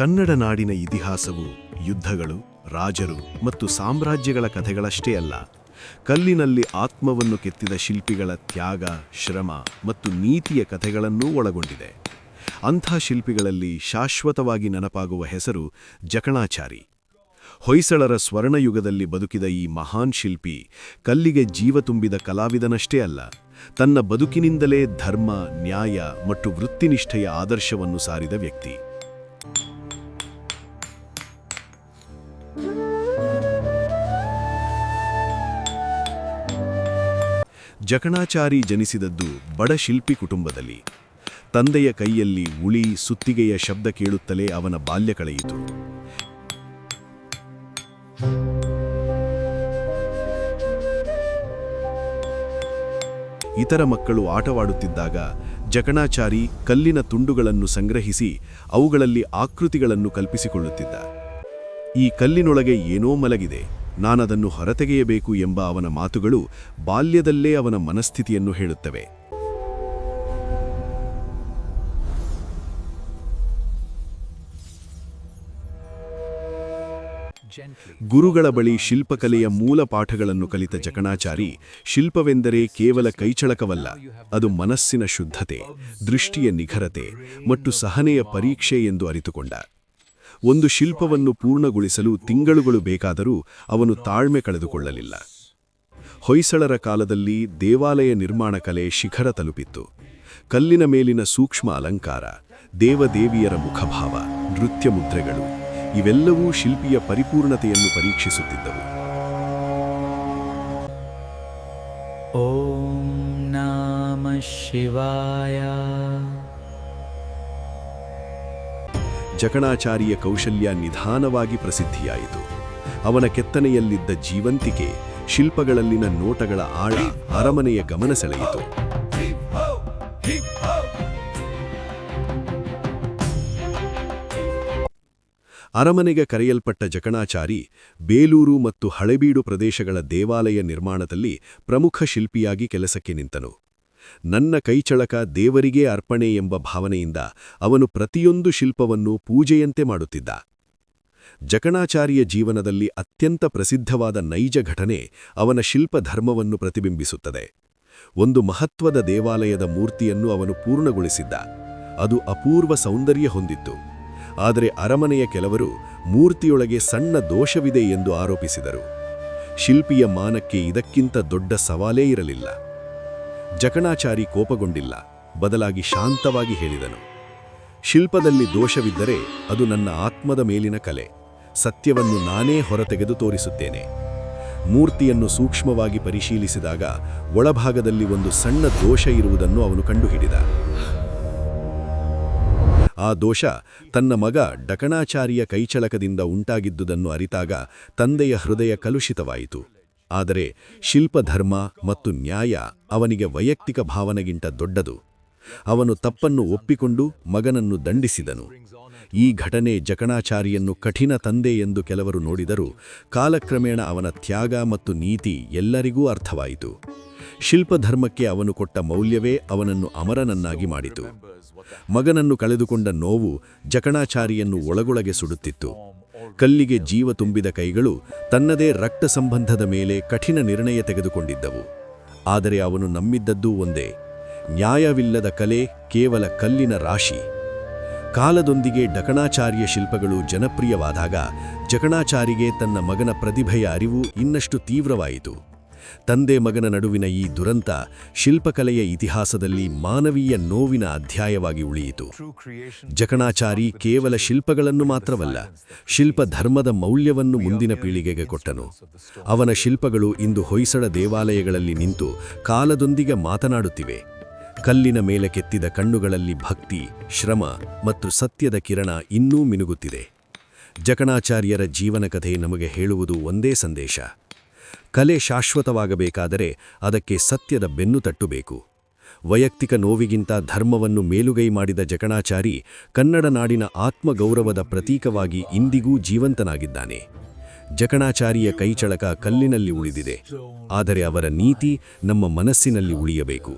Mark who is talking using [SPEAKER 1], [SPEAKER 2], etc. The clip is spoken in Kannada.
[SPEAKER 1] ಕನ್ನಡ ನಾಡಿನ ಇತಿಹಾಸವು ಯುದ್ಧಗಳು, ರಾಜರು ಮತ್ತು ಸಾಮ್ರಾಜ್ಯಗಳ ಕಥೆಗಳಷ್ಟೇ ಅಲ್ಲ. ಕಲ್ಲಿನಲ್ಲಿ ಆತ್ಮವನ್ನು ಕೆತ್ತಿದ ಶಿಲ್ಪಿಗಳ ತ್ಯಾಗ, ಶ್ರಮ ಮತ್ತು ನೀತಿಯ ಕಥೆಗಳನ್ನೂ ಒಳಗೊಂಡಿದೆ. ಅಂಥ ಶಿಲ್ಪಿಗಳಲ್ಲಿ ಶಾಶ್ವತವಾಗಿ ನೆನಪಾಗುವ ಹೆಸರು ಜಕಣಾಚಾರಿ. ಹೊಯ್ಸಳರ ಸ್ವರ್ಣಯುಗದಲ್ಲಿ ಬದುಕಿದ ಈ ಮಹಾನ್ ಶಿಲ್ಪಿ ಕಲ್ಲಿಗೆ ಜೀವ ತುಂಬಿದ ಕಲಾವಿದನಷ್ಟೇ ಅಲ್ಲ, ತನ್ನ ಬದುಕಿನಿಂದಲೇ ಧರ್ಮ, ನ್ಯಾಯ ಮತ್ತು ವೃತ್ತಿನಿಷ್ಠೆಯ ಆದರ್ಶವನ್ನು ಸಾರಿದ ವ್ಯಕ್ತಿ. ಜಕಣಾಚಾರಿ ಜನಿಸಿದದ್ದು ಬಡ ಶಿಲ್ಪಿ ಕುಟುಂಬದಲ್ಲಿ. ತಂದೆಯ ಕೈಯಲ್ಲಿ ಉಳಿ ಸುತ್ತಿಗೆಯ ಶಬ್ದ ಕೇಳುತ್ತಲೇ ಅವನ ಬಾಲ್ಯ ಕಳೆಯಿತು. ಇತರ ಮಕ್ಕಳು ಆಟವಾಡುತ್ತಿದ್ದಾಗ ಜಕಣಾಚಾರಿ ಕಲ್ಲಿನ ತುಂಡುಗಳನ್ನು ಸಂಗ್ರಹಿಸಿ ಅವುಗಳಲ್ಲಿ ಆಕೃತಿಗಳನ್ನು ಕಲ್ಪಿಸಿಕೊಳ್ಳುತ್ತಿದ್ದ. ಈ ಕಲ್ಲಿನೊಳಗೆ ಏನೋ ಮಲಗಿದೆ. ನಾನದನ್ನು ಹೊರತೆಗೆಯಬೇಕು ಎಂಬ ಅವನ ಮಾತುಗಳು ಬಾಲ್ಯದಲ್ಲೇ ಅವನ ಮನಸ್ಥಿತಿಯನ್ನು ಹೇಳುತ್ತವೆ. ಗುರುಗಳ ಬಳಿ ಶಿಲ್ಪಕಲೆಯ ಮೂಲ ಪಾಠಗಳನ್ನು ಕಲಿತ ಜಕಣಾಚಾರಿ, ಶಿಲ್ಪವೆಂದರೆ ಕೇವಲ ಕೈಚಳಕವಲ್ಲ, ಅದು ಮನಸ್ಸಿನ ಶುದ್ಧತೆ, ದೃಷ್ಟಿಯ ನಿಖರತೆ ಮತ್ತು ಸಹನೆಯ ಪರೀಕ್ಷೆ ಎಂದು ಅರಿತುಕೊಂಡ. ಒಂದು ಶಿಲ್ಪವನ್ನು ಪೂರ್ಣಗೊಳಿಸಲು ತಿಂಗಳುಗಳು ಬೇಕಾದರೂ ಅವನು ತಾಳ್ಮೆ ಕಳೆದುಕೊಳ್ಳಲಿಲ್ಲ. ಹೊಯ್ಸಳರ ಕಾಲದಲ್ಲಿ ದೇವಾಲಯ ನಿರ್ಮಾಣ ಕಲೆ ಶಿಖರ ತಲುಪಿತ್ತು. ಕಲ್ಲಿನ ಮೇಲಿನ ಸೂಕ್ಷ್ಮ ಅಲಂಕಾರ, ದೇವದೇವಿಯರ ಮುಖಭಾವ ನೃತ್ಯ ಮುದ್ರೆಗಳು ಇವೆಲ್ಲವೂ ಶಿಲ್ಪಿಯ ಪರಿಪೂರ್ಣತೆಯನ್ನು ಪರೀಕ್ಷಿಸುತ್ತಿದ್ದವು.
[SPEAKER 2] ಓಂ ನಾಮ ಶಿವಾಯ.
[SPEAKER 1] ಜಕಣಾಚಾರಿಯ ಕೌಶಲ್ಯ ನಿಧಾನವಾಗಿ ಪ್ರಸಿದ್ಧಿಯಾಯಿತು. ಅವನ ಕೆತ್ತನೆಯಲ್ಲಿದ್ದ ಜೀವಂತಿಕೆ, ಶಿಲ್ಪಗಳಲ್ಲಿನ ನೋಟಗಳ ಆಳ ಅರಮನೆಯ ಗಮನ ಸೆಳೆಯಿತು. ಅರಮನೆಗೆ ಕರೆಯಲ್ಪಟ್ಟ ಜಕಣಾಚಾರಿ ಬೇಲೂರು ಮತ್ತು ಹಳೆಬೀಡು ಪ್ರದೇಶಗಳ ದೇವಾಲಯ ನಿರ್ಮಾಣದಲ್ಲಿ ಪ್ರಮುಖ ಶಿಲ್ಪಿಯಾಗಿ ಕೆಲಸಕ್ಕೆ ನಿಂತನು. ನನ್ನ ಕೈಚಳಕ ದೇವರಿಗೇ ಅರ್ಪಣೆ ಎಂಬ ಭಾವನೆಯಿಂದ ಅವನು ಪ್ರತಿಯೊಂದು ಶಿಲ್ಪವನ್ನು ಪೂಜೆಯಂತೆ ಮಾಡುತ್ತಿದ್ದ. ಜಕಣಾಚಾರಿಯ ಜೀವನದಲ್ಲಿ ಅತ್ಯಂತ ಪ್ರಸಿದ್ಧವಾದ ನೈಜ ಘಟನೆ ಅವನ ಶಿಲ್ಪಧರ್ಮವನ್ನು ಪ್ರತಿಬಿಂಬಿಸುತ್ತದೆ. ಒಂದು ಮಹತ್ವದ ದೇವಾಲಯದ ಮೂರ್ತಿಯನ್ನು ಅವನು ಪೂರ್ಣಗೊಳಿಸಿದ್ದ. ಅದು ಅಪೂರ್ವ ಸೌಂದರ್ಯ ಹೊಂದಿತ್ತು. ಆದರೆ ಅರಮನೆಯ ಕೆಲವರು ಮೂರ್ತಿಯೊಳಗೆ ಸಣ್ಣ ದೋಷವಿದೆ ಎಂದು ಆರೋಪಿಸಿದರು. ಶಿಲ್ಪಿಯ ಮಾನಕ್ಕೆ ಇದಕ್ಕಿಂತ ದೊಡ್ಡ ಸವಾಲೇ ಇರಲಿಲ್ಲ. ಜಕಣಾಚಾರಿ ಕೋಪಗೊಂಡಿಲ್ಲ, ಬದಲಾಗಿ ಶಾಂತವಾಗಿ ಹೇಳಿದನು. ಶಿಲ್ಪದಲ್ಲಿ ದೋಷವಿದ್ದರೆ ಅದು ನನ್ನ ಆತ್ಮದ ಮೇಲಿನ ಕಲೆ, ಸತ್ಯವನ್ನು ನಾನೇ ಹೊರತೆಗೆದು ತೋರಿಸುತ್ತೇನೆ. ಮೂರ್ತಿಯನ್ನು ಸೂಕ್ಷ್ಮವಾಗಿ ಪರಿಶೀಲಿಸಿದಾಗ ಒಳಭಾಗದಲ್ಲಿ ಒಂದು ಸಣ್ಣ ದೋಷ ಇರುವುದನ್ನು ಅವನು ಕಂಡುಹಿಡಿದ. ಆ ದೋಷ ತನ್ನ ಮಗ ಡಕಣಾಚಾರಿಯ ಕೈಚಳಕದಿಂದ ಉಂಟಾಗಿದ್ದುದನ್ನು ಅರಿತಾಗ ತಂದೆಯ ಹೃದಯ ಕಲುಷಿತವಾಯಿತು. ಆದರೆ ಶಿಲ್ಪಧರ್ಮ ಮತ್ತು ನ್ಯಾಯ ಅವನಿಗೆ ವೈಯಕ್ತಿಕ ಭಾವನೆಗಿಂತ ದೊಡ್ಡದು. ಅವನು ತಪ್ಪನ್ನು ಒಪ್ಪಿಕೊಂಡು ಮಗನನ್ನು ದಂಡಿಸಿದನು. ಈ ಘಟನೆ ಜಕಣಾಚಾರಿಯನ್ನು ಕಠಿಣ ತಂದೆ ಎಂದು ಕೆಲವರು ನೋಡಿದರೂ ಕಾಲಕ್ರಮೇಣ ಅವನ ತ್ಯಾಗ ಮತ್ತು ನೀತಿ ಎಲ್ಲರಿಗೂ ಅರ್ಥವಾಯಿತು. ಶಿಲ್ಪಧರ್ಮಕ್ಕೆ ಅವನು ಕೊಟ್ಟ ಮೌಲ್ಯವೇ ಅವನನ್ನು ಅಮರನನ್ನಾಗಿ ಮಾಡಿತು. ಮಗನನ್ನು ಕಳೆದುಕೊಂಡ ನೋವು ಜಕಣಾಚಾರಿಯನ್ನು ಒಳಗೊಳಗೆ ಸುಡುತ್ತಿತ್ತು. ಕಲ್ಲಿಗೆ ಜೀವ ತುಂಬಿದ ಕೈಗಳು ತನ್ನದೇ ರಕ್ತ ಸಂಬಂಧದ ಮೇಲೆ ಕಠಿಣ ನಿರ್ಣಯ ತೆಗೆದುಕೊಂಡಿದ್ದವು. ಆದರೆ ಅವನು ನಂಬಿದ್ದದ್ದೂ ಒಂದೇ, ನ್ಯಾಯವಿಲ್ಲದ ಕಲೆ ಕೇವಲ ಕಲ್ಲಿನ ರಾಶಿ. ಕಾಲದೊಂದಿಗೆ ಡಕಣಾಚಾರ್ಯ ಶಿಲ್ಪಗಳು ಜನಪ್ರಿಯವಾದಾಗ ಜಕಣಾಚಾರಿಗೆ ತನ್ನ ಮಗನ ಪ್ರತಿಭೆಯ ಅರಿವು ಇನ್ನಷ್ಟು ತೀವ್ರವಾಯಿತು. ತಂದೆ ಮಗನ ನಡುವಿನ ಈ ದುರಂತ ಶಿಲ್ಪಕಲೆಯ ಇತಿಹಾಸದಲ್ಲಿ ಮಾನವೀಯ ನೋವಿನ ಅಧ್ಯಾಯವಾಗಿ ಉಳಿಯಿತು. ಜಕಣಾಚಾರಿ ಕೇವಲ ಶಿಲ್ಪಗಳನ್ನು ಮಾತ್ರವಲ್ಲ ಶಿಲ್ಪ ಧರ್ಮದ ಮೌಲ್ಯವನ್ನು ಮುಂದಿನ ಪೀಳಿಗೆಗೆ ಕೊಟ್ಟನು. ಅವನ ಶಿಲ್ಪಗಳು ಇಂದು ಹೊಯ್ಸಳ ದೇವಾಲಯಗಳಲ್ಲಿ ನಿಂತು ಕಾಲದೊಂದಿಗೆ ಮಾತನಾಡುತ್ತಿವೆ. ಕಲ್ಲಿನ ಮೇಲೆ ಕೆತ್ತಿದ ಕಣ್ಣುಗಳಲ್ಲಿ ಭಕ್ತಿ, ಶ್ರಮ ಮತ್ತು ಸತ್ಯದ ಕಿರಣ ಇನ್ನೂ ಮಿನುಗುತ್ತಿದೆ. ಜಕಣಾಚಾರ್ಯರ ಜೀವನ ಕಥೆ ನಮಗೆ ಹೇಳುವುದು ಒಂದೇ ಸಂದೇಶ. ಕಲೆ ಶಾಶ್ವತವಾಗಬೇಕಾದರೆ ಅದಕ್ಕೆ ಸತ್ಯದ ಬೆನ್ನು ತಟ್ಟಬೇಕು. ವೈಯಕ್ತಿಕ ನೋವಿಗಿಂತ ಧರ್ಮವನ್ನು ಮೇಲುಗೈ ಮಾಡಿದ ಜಕಣಾಚಾರಿ ಕನ್ನಡ ನಾಡಿನ ಆತ್ಮಗೌರವದ ಪ್ರತೀಕವಾಗಿ ಇಂದಿಗೂ ಜೀವಂತನಾಗಿದ್ದಾನೆ. ಜಕಣಾಚಾರಿಯ ಕೈಚಳಕ ಕಲ್ಲಿನಲ್ಲಿ ಉಳಿದಿದೆ. ಆದರೆ ಅವರ ನೀತಿ ನಮ್ಮ ಮನಸ್ಸಿನಲ್ಲಿ ಉಳಿಯಬೇಕು.